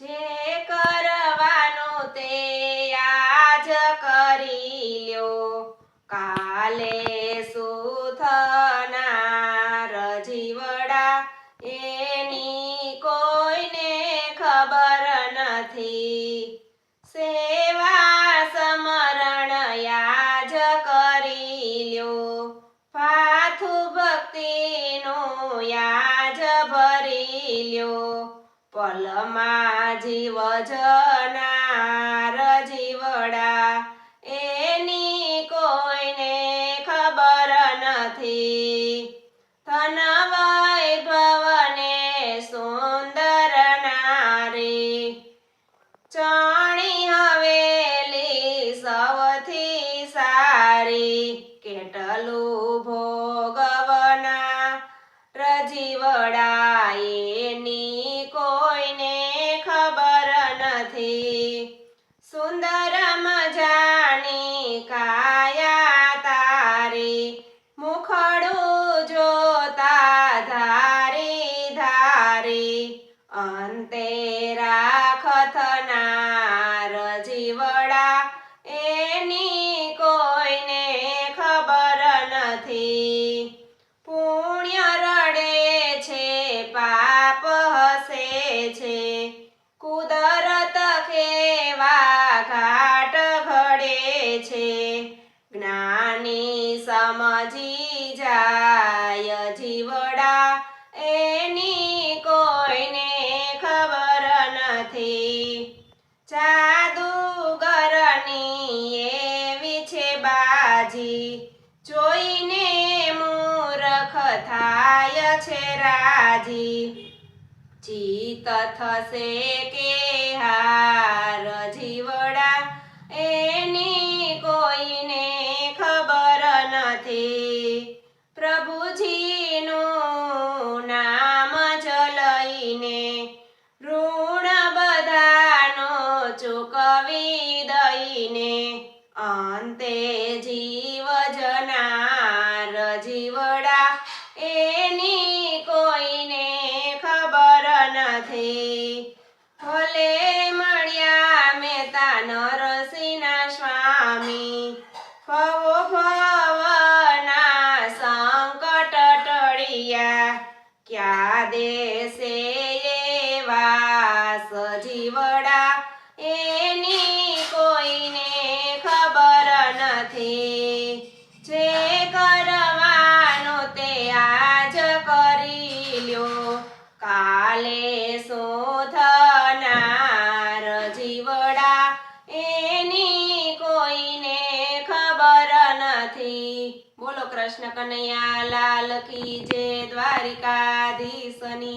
જે કરવાનું તે આજ કરી લ્યો. કાલે શું એની કોઈને ખબર નથી. સેવા સમરણ યાજ કરી લ્યો. પાથુ ભક્તિનો યાજ ભરી લ્યો. પલમાં જીવ જનાર જીવડા એની કોઈને ખબર નથી. ધન નથી સુંદર મજાની કાયા તારી મુખડું જોતા ધારી ધારી અંતે રાખથનાર જીવડા એની જ્ઞાની સમજી જાય જીવડા. એની કોઈને ખબર નથી. જાદુગરની એવી છે બાજી. જોઈને મૂરખ થાય છે રાજી. જીત થશે કે નથી પ્રભુજીનું નામ જ લઈને ઋણ બધાનો ચૂકવી દઈને અંતે જીવ જનાર જીવડા એની કોઈને ખબર નથી. ભલે મળ્યા મેતા નરસિંહના સ્વામી કરવાનું તે આજ કરી લ્યો. કાલે શોધનાર જીવડા, એની કોઈને ખબર નથી. બોલો કૃષ્ણ કનૈયા લાલ કી જે દ્વારિકાધીશની.